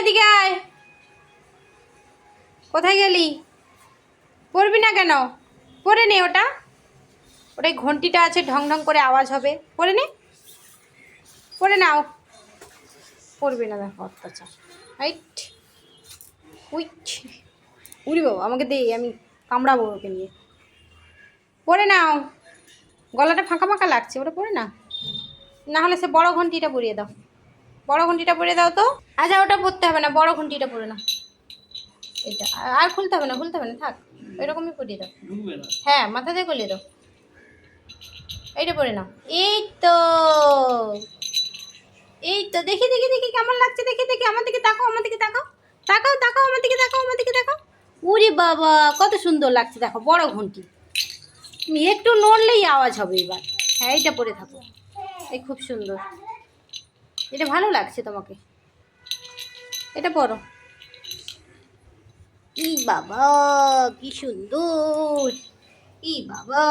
এদিকে আয়। কোথায় গেলি? পড়বি না কেন? পরে নে ওটা। ওটাই ঘন্টিটা আছে, ঢং ঢং করে আওয়াজ হবে। পরে নে। পরে নাও। পড়বি না দেখো অত্যাচার। হাইট। উইট। উড়ি বাবা, আমাকে দে, আমি কামড়াবো ওকে নিয়ে। পরে নাও। গলাটা ফাঁকা ফাঁকা লাগছে, ওটা পরে না? না হলে সে বড় ঘন্টিটা পরিয়ে দাও। বড় ঘন্টিটা পরে দাও তো। আচ্ছা ওটা পরতে হবে না বড় ঘন্টিটা পরে না এটা আর- আর খুলতে হবে না খুলতে হবে না থাক এরকমই পরিয়ে দাও। হ্যাঁ মাথা দিয়ে গলিয়ে দাও। এইটা পরে নাও। এই তো এই তো দেখি দেখি দেখি কেমন লাগছে দেখি দেখি আমার দিকে তাকাও আমার দিকে তাকাও। তাকাও তাকাও আমার দিকে তাকাও আমার দিকে তাকাও। উরি বাবা কত সুন্দর লাগছে দেখো বড় ঘন্টি একটু নড়লেই আওয়াজ হবে এবার। হ্যাঁ এইটা পরে থাকো। এই খুব সুন্দর। এটা ভালো লাগছে তোমাকে। এটা পরো। ই বাবা কি সুন্দর। ই বাবা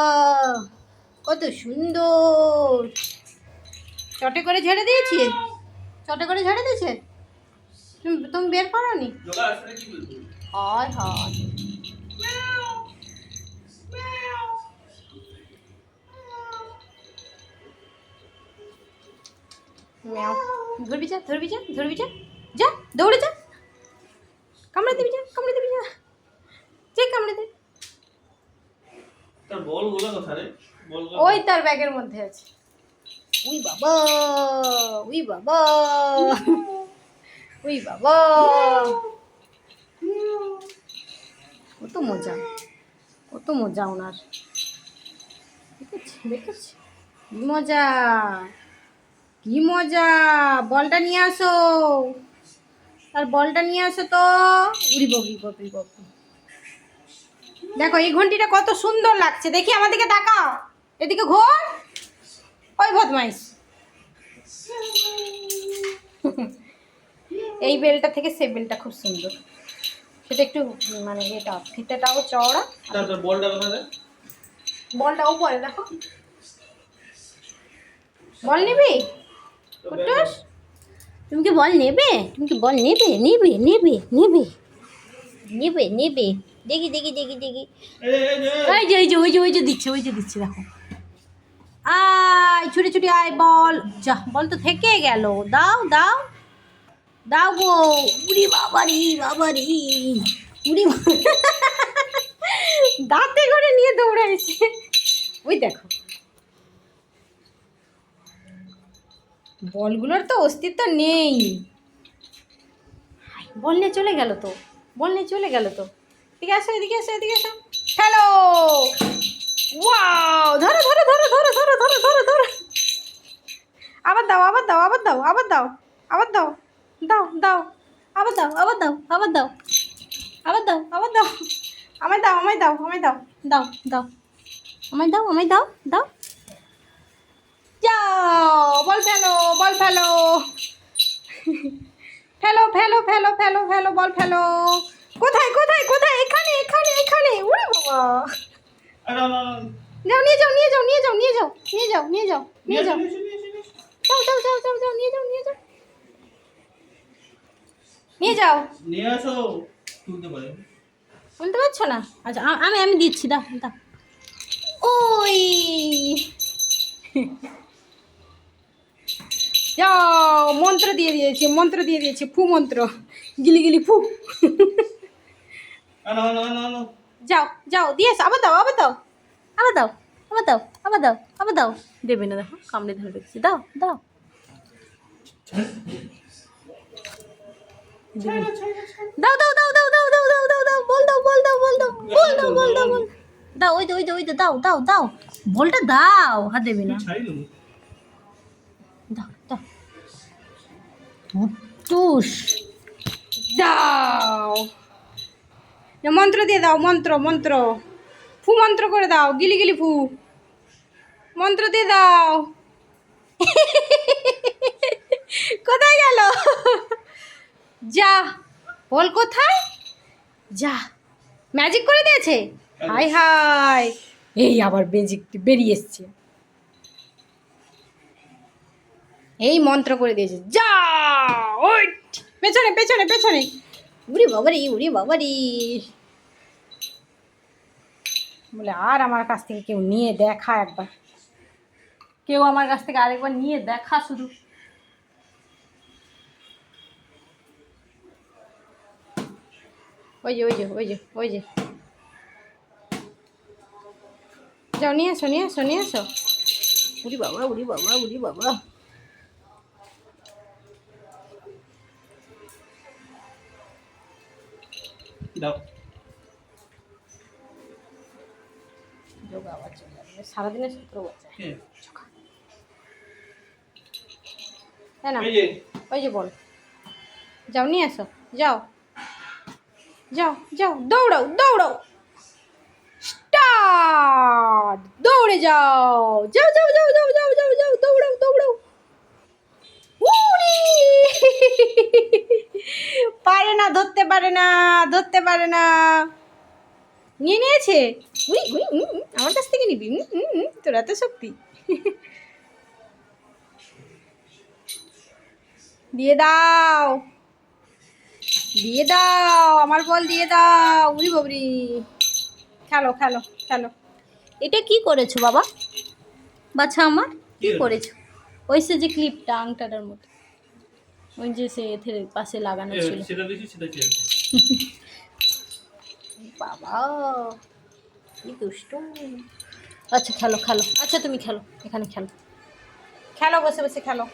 কত সুন্দর। চটে করে ঝেড়ে দিয়েছি? চটে করে ঝেড়ে দিয়েছে? তুমি তুমি বের করো নি হয় হয়। ম্যাও ধরবি যা ধরবি যা ধরবি যা। যা দৌড়ে যা। কামড়ে দিবি যা কামড়ে দিবি যা। যে কামড়ে দে। তার বলগুলো কথা রে? বল ওই তার ব্যাগের মধ্যে আছে। উই বাবা উই বাবা। উই বাবা। কত মজা কত মজা ওনার। দেখেছি দেখেছি। মজা। কি মজা? বলটা নিয়ে আসো। আর বলটা নিয়ে আসো তো। উড়ি বকরি বকরি বকরি। দেখো এই ঘন্টিটা কত সুন্দর লাগছে। দেখি আমার দিকে তাকাও। এদিকে ঘোর। ওই বদমাইশ। এই বেলটা থেকে সে বেলটা খুব সুন্দর। সেটা একটু মানে এটা ফিতেটাও চওড়া। বলটা বলটা উপরে দেখো। বল নিবি? কুটুস? তুমি কি বল নেবে? তুমি কি বল নেবে? নেবে নেবে নেবে। নেবে নেবে। দেখি দেখি দেখি দেখি। ওই যে ওই যে ওই যে ওই যে দিচ্ছে ওই যে দিচ্ছে দেখো। আয় ছুটি ছুটি আয় বল। যা বল তো থেকে গেল। দাও দাও। দাও গো। উরি বাবারি বাবারি। উড়ি দাঁতে করে নিয়ে দৌড়াইছে। ওই দেখো। বলগুলোর তো অস্তিত্ব নেই। বল নিয়ে চলে গেল তো, বল নিয়ে চলে গেল তো। এদিকে আসো এদিকে আসো এদিকে আসো। হ্যালো ওয়াও ধরো ধরো ধরো ধরো ধরো ধরো ধরো ধরো। আবার দাও আবার দাও আবার দাও আবার দাও আবার দাও দাও দাও, আবার দাও আবার দাও আবার দাও আবার দাও আবার দাও। আমায় দাও আমায় দাও আমায় দাও দাও দাও, আমায় দাও আমায় দাও দাও। যাও বল ফেলো বল ফেলো ফেলো ফেলো ফেলো ফেলো ফেলো বল ফেলো কোথায় কোথায় কোথায় এখানে এখানে এখানে উড়ে বাবা যাও নিয়ে যাও নিয়ে যাও নিয়ে যাও নিয়ে যাও নিয়ে যাও নিয়ে যাও নিয়ে যাও যাও যাও যাও যাও যাও নিয়ে যাও নিয়ে যাও নিয়ে যাও নিয়ে আসো তুলতে পারছ না আচ্ছা আমি আমি দিচ্ছি দা দা ওই যাও মন্ত্র দিয়ে দিয়েছি মন্ত্র দিয়ে দিয়েছি ফু মন্ত্র। গিলি গিলি ফু। যাও যাও দিয়েছ আবার দাও আবার দাও। আবার দাও আবার দাও আবার দাও আবার দাও। দেবে না দেখো কামড়ে ধরে রেখেছি। দাও দাও। দাও দাও দাও দাও দাও দাও দাও দাও দাও বল দাও বল দাও বল দাও বল দাও বল দাও বল। দাও ওই তো ওই তো ওই তো দাও দাও দাও। বলটা দাও হাত দেবে না। দাও দাও। টুস দাও। মন্ত্র দিয়ে দাও মন্ত্র মন্ত্র। ফু মন্ত্র করে দাও গিলি গিলি ফু। মন্ত্র দিয়ে দাও। কোথায় গেল? যা। বল কোথায়? যা। ম্যাজিক করে দিয়েছে? Hi hi. এই আবার ম্যাজিক বেরিয়ে এসছে। এই মন্ত্র করে দিয়েছে, যা পেছনে পেছনে পেছনে। উড়ি বাবারি উড়ি বাবারি বলে, আর আমার কাছ থেকে কেউ নিয়ে দেখা একবার। কেউ আমার কাছ থেকে আরেকবার নিয়ে দেখা শুধু। ওই যে ওই যে ওই যে ওই যে। যাও, নিয়ে আসো নিয়ে আসো নিয়ে আসো। উড়ি বাবা উড়ি বাবা উড়ি বাবা। দাও। যোগা যাবে সারাদিনের সূত্র বাচ্চা? তাই না ওই যে বল। যাও নিয়ে আসো। যাও। যাও যাও দৌড়াও দৌড়াও। স্টার্ট! দৌড়ে যাও। যাও যাও যাও যাও যাও যাও যাও দৌড়াও দৌড়াও। উড়ি! পারে না ধরতে পারে না ধরতে পারে না। নিয়ে নিয়েছে? উই উই আমার কাছ থেকে নিবি? তোর এত শক্তি। দিয়ে দাও। দিয়ে দাও আমার বল দিয়ে দাও। উড়ি বাবরি। খেলো খেলো খেলো। এটা কি করেছ বাবা? বাচ্চা আমার? কি কি? করেছ? ওই সে যে ক্লিপটা আংটাটার মতো। ওই যে সে এথের পাশে লাগানো ছিল। সেটা দেখি সেটা কে? বাবা কি দুষ্ট। আচ্ছা খেলো খেলো। আচ্ছা তুমি খেলো এখানে খেলো। খেলো বসে বসে খেলো।